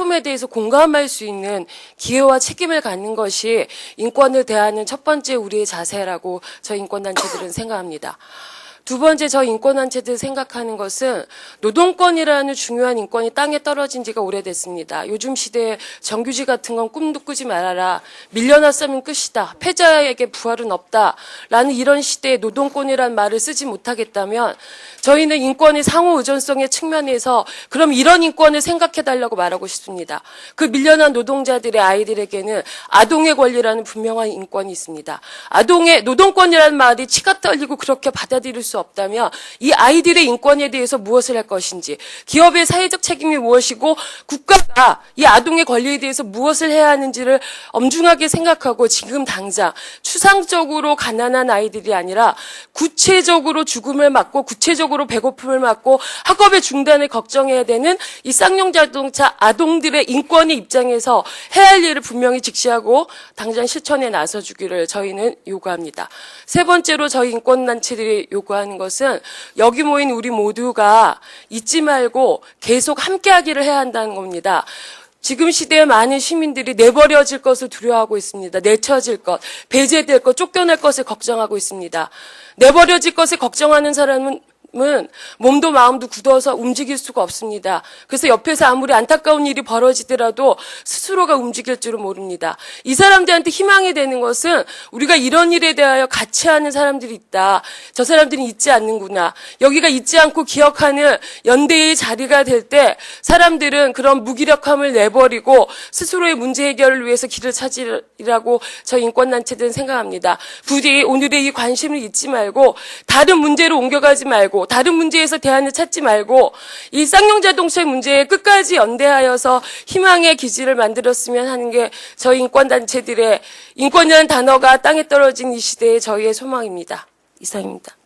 품에 대해서 공감할 수 있는 기회와 책임을 갖는 것이 인권을 대하는 첫 번째 우리의 자세라고 저 인권단체들은 생각합니다. 두 번째 저 인권단체들 생각하는 것은 노동권이라는 중요한 인권이 땅에 떨어진 지가 오래됐습니다. 요즘 시대에 정규직 같은 건 꿈도 꾸지 말아라. 밀려났으면 끝이다. 패자에게 부활은 없다. 라는 이런 시대에 노동권이란 말을 쓰지 못하겠다면 저희는 인권의 상호 의존성의 측면에서 그럼 이런 인권을 생각해 달라고 말하고 싶습니다. 그 밀려난 노동자들의 아이들에게는 아동의 권리라는 분명한 인권이 있습니다. 아동의 노동권이라는 말이 치가 떨리고 그렇게 받아들일 수 없다면 이 아이들의 인권에 대해서 무엇을 할 것인지 기업의 사회적 책임이 무엇이고 국가가 이 아동의 권리에 대해서 무엇을 해야 하는지를 엄중하게 생각하고 지금 당장 추상적으로 가난한 아이들이 아니라 구체적으로 죽음을 막고 구체적으로 배고픔을 막고 학업의 중단을 걱정해야 되는 이 쌍용 자동차 아동들의 인권의 입장에서 해야 할 일을 분명히 직시하고 당장 실천에 나서주기를 저희는 요구합니다. 세 번째로 저희 인권단체들이 요구하는 것은 여기 모인 우리 모두가 잊지 말고 계속 함께하기를 해야 한다는 겁니다. 지금 시대에 많은 시민들이 내버려질 것을 두려워하고 있습니다. 내쳐질 것, 배제될 것, 쫓겨날 것을 걱정하고 있습니다. 내버려질 것을 걱정하는 사람은 은 몸도 마음도 굳어서 움직일 수가 없습니다. 그래서 옆에서 아무리 안타까운 일이 벌어지더라도 스스로가 움직일 줄은 모릅니다. 이 사람들한테 희망이 되는 것은 우리가 이런 일에 대하여 같이 하는 사람들이 있다. 저 사람들이 잊지 않는구나. 여기가 잊지 않고 기억하는 연대의 자리가 될 때 사람들은 그런 무기력함을 내버리고 스스로의 문제 해결을 위해서 길을 찾으리라고 저 인권단체들은 생각합니다. 부디 오늘의 이 관심을 잊지 말고 다른 문제로 옮겨가지 말고 다른 문제에서 대안을 찾지 말고 이 쌍용자동차 문제에 끝까지 연대하여서 희망의 기지를 만들었으면 하는 게 저희 인권단체들의 인권이라는 단어가 땅에 떨어진 이 시대의 저희의 소망입니다. 이상입니다.